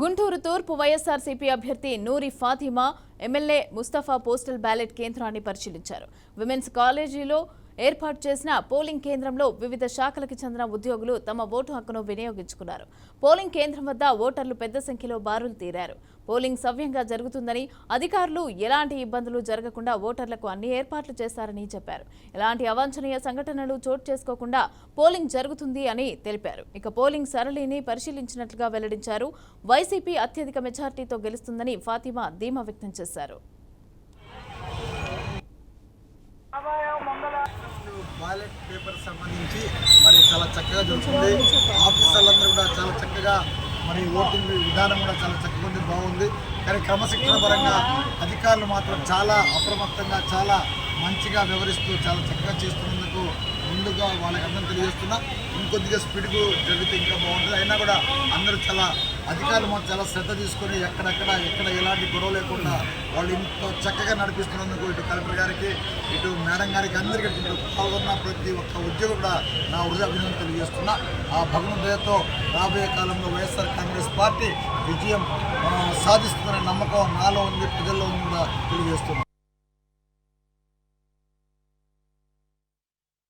గుంటూరు తూర్పు వైఎస్ఆర్సీపీ అభ్యర్థి Noori Fatima MLA Mustafa postal ballot కేంద్రాన్ని పరిశీలించారు. విమెన్స్ కాలేజీలో ఏర్పాటు చేసిన పోలింగ్ కేంద్రంలో వివిధ శాఖలకు చెందిన ఉద్యోగులు తమ ఓటు హక్కును వినియోగించుకున్నారు. పోలింగ్ కేంద్రం వద్ద ఓటర్లు పెద్ద సంఖ్యలో బారులు తీరారు. పోలింగ్ సవ్యంగా జరుగుతుందని అధికారులు ఎలాంటి ఇబ్బందులు జరగకుండా ఓటర్లకు అన్ని ఏర్పాట్లు చేశారని చెప్పారు. ఎలాంటి అవాంఛనీయ సంఘటనలు చోటు చేసుకోకుండా పోలింగ్ జరుగుతుంది అని తెలిపారు. ఇక పోలింగ్ సరళిని పరిశీలించినట్లుగా వెల్లడించారు. వైసీపీ అత్యధిక మెజార్టీతో గెలుస్తుందని ఫాతిమా ధీమా వ్యక్తం చేశారు. బ్యాలెట్ పేపర్ సంబంధించి మరి చాలా చక్కగా జరుగుతుంది. ఆఫీసర్లందరూ కూడా చాలా చక్కగా మరి ఓటింగ్ విధానం కూడా చాలా చక్కగా ఉంది బాగుంది. కానీ క్రమశిక్షణ పరంగా అధికారులు మాత్రం చాలా అప్రమత్తంగా చాలా మంచిగా వివరిస్తూ చాలా చక్కగా చేస్తున్నందుకు ముందుగా వాళ్ళకి అందరం తెలియజేస్తున్నా ఇంకొద్దిగా స్పీడ్కు జరిగితే ఇంకా బాగుంటుంది. అయినా కూడా అందరూ చాలా అధికారులు మాకు చాలా శ్రద్ధ తీసుకొని ఎక్కడెక్కడ ఎక్కడ ఎలాంటి గొడవ లేకుండా వాళ్ళు ఇంత చక్కగా నడిపిస్తున్నందుకు ఇటు కలెక్టర్ గారికి ఇటు మేడం గారికి అందరికీ ఇటు పాల్గొన్న ప్రతి ఒక్క ఉద్యోగం కూడా నా హృదయ అభినందన తెలియజేస్తున్నా. ఆ భగవంతుడితో రాబోయే కాలంలో వైఎస్ఆర్ కాంగ్రెస్ పార్టీ విజయం సాధిస్తుందనే నమ్మకం నాలో ఉంది ప్రజల్లో ఉంది కూడా తెలియజేస్తున్నా.